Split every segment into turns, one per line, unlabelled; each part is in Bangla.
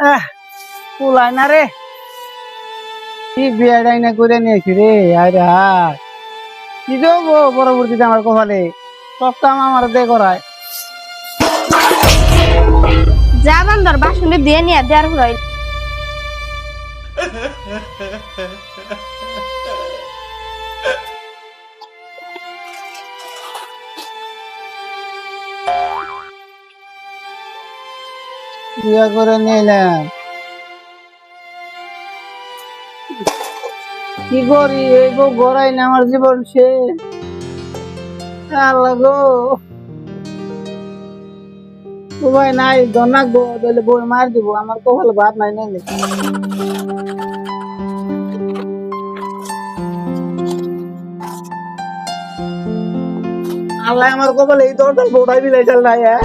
আহ কুলাই না রে। কি বিয়াটাই না করে নিয়েছি রে আরে হায় কি দেবো পরবর্তীতে আমার কপালে? সব কাম আমার দে করায়।
যা বান্দর বাসনে দিয়ে নিয়ে দেওয়ার হই
বিয়া করে নিলাম। কি করি? এই বউ গড়াই না, আমার জীবন সে আল্লাহ গো উপায় নাই দনাক গো তাহলে বই মার দিব। আমার কপাল ভাত নাই নাই আল্লাহ, আমার কপালে এই দরকার বউটাই বিলাই চাল নাই হ্যাঁ?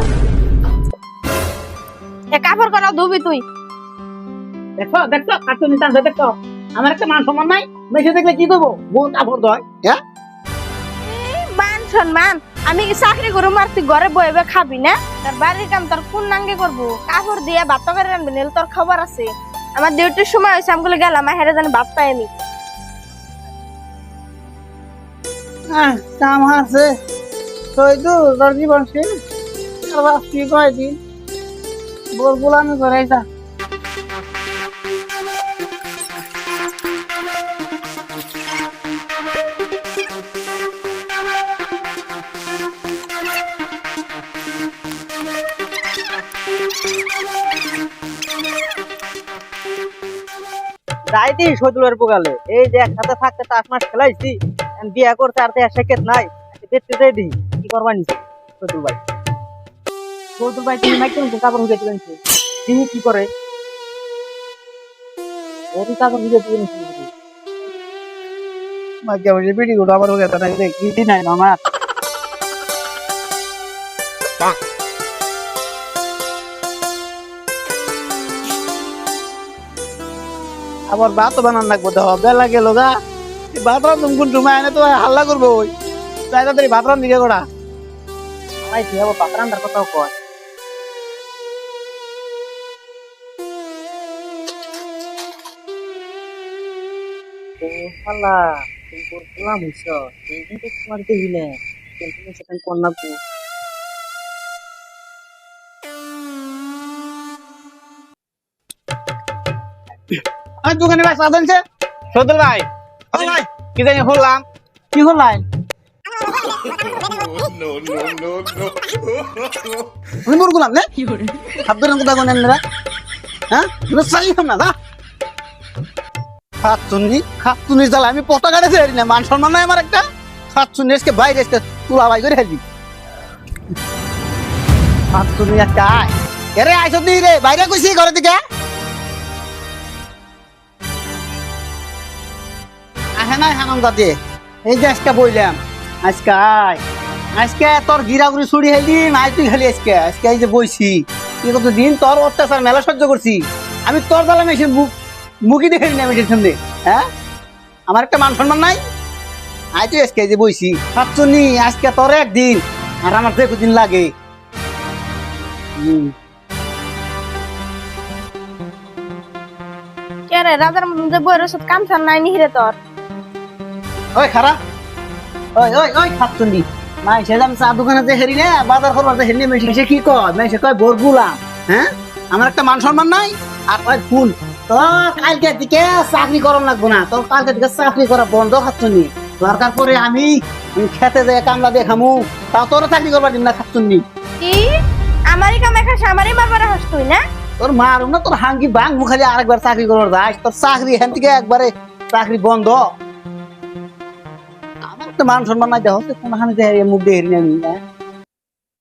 কাপড় করা ধুবি তুই।
দেখো দেখো কার্টুন টানছে দেখো আমার একটা মান সম্মান নাই দেখলে কি করব বোন কাপড় দয়। হ্যাঁ
মান সম্মান। আমি চাকরি করু মার তুই ঘরে বইবে খাবি না? তোর বাড়ির কাম তোর কোন নাঙ্গে করব? কাপড় দিয়ে ভাত তরকারি রানবি নিলে তোর খবর আছে। আমার ডিউটির সময় হয়েছে আমি বলে গেলাম হেরে জানি ভাত পাই আমি।
হ্যাঁ কাম আছে। তুই তো তোর জীবন শেষ? আর বাস কি কয় দিন? বোর গোলামি করে এটা।
যাইতি সজুলের পোকালে এই যে একসাথে থাকতে তাস মাস খেলাইছি বিয়া করতে আর তো নাই। দেখতে যাই দিই কি করবা নিছে সজুল ভাই? সজুল ভাই তুমি মাইকে নিছে কাপড় হুকে দিবেন তিনি কি করে? কাপড় হুকে
বিড়ি গুলো আবার গেছে নাকি কি নাই আমার আবার ভাত বানান লাগবো দেহ। বেলা গেল গা। ভাত রান্ধুম কোন সময় এনে তো হাল্লা করব ওই। তাই তাড়াতাড়ি ভাত রান্ধি গে গোড়া।
ভাই তুই আবার পাকড়ান্দার কথাও কয়। ও শালা তুমি করলাম হইছ তুমি কিন্তু তোমার দেখিলে কিন্তু সেখানে কন্যা কো
আমি দোকানে ভাই চা দিলছে সদল ভাই ভাই কি জানি হলাম কি আমি মোর গুলাম নে হাবদের কথা কোন হ্যাঁ? তুমি সাই হাম না খাতুনি খাতুনি জ্বালা আমি পতা কাটেছে না, মান সম্মান নাই আমার একটা। খাতুনি বাইরে তুলা বাই করে হেলবি খাতুনি একটা এরে আইসো দি রে, বাইরে কইছি দিকে। আহে হানাম দাদি, এই যে আজকে বইলাম, আজকে আজকে তোর গিরাগুড়ি ছুড়ি হেলি নাই তুই খালি আজকে আজকে এই যে বইছি। তুই কত দিন তোর অত্যাচার, মেলা সহ্য করছি। আমি তোর জ্বালা মেশিন মুখ দেখে নিলাম মেশিন সামনে হ্যাঁ? আমার একটা মান সম্মান নাই? আয় তুই আজকে যে বইছি ভাবছনি আজকে তোর একদিন আর আমার যে দিন লাগে।
বইয়ের ওষুধ কাম নাই নিহিরে তোর?
ওই খারা ওই ওই ওই খাচ্ছন্দি মাই সে আমি চা দোকানে যে হেরি না বাজার করবার যে হেরি না মেশে কি কয়? মেশে কয় বোর গুলাম হ্যাঁ? আমার একটা মান সম্মান নাই আর কয় ফুল। কালকে দিকে চাকরি করার লাগবো না। তোর কালকে দিকে চাকরি করা বন্ধ খাচ্ছন্দি দরকার পরে আমি খেতে যাই কামলা দেখামু তাও তোর চাকরি করবার দিন না খাচ্ছন্দি
কি? আমারই কামে খাস আমারই মারবারে হাস তুই না?
তোর মারুম না তোর হাঙ্গি বাং মুখালি আরেকবার চাকরি করবার যাস তোর চাকরি হেন থেকে একবারে চাকরি বন্ধ। আমার তো মান সম্মান নাই দেহ কোন হানি দেহে মুখ দিয়ে আমি হ্যাঁ?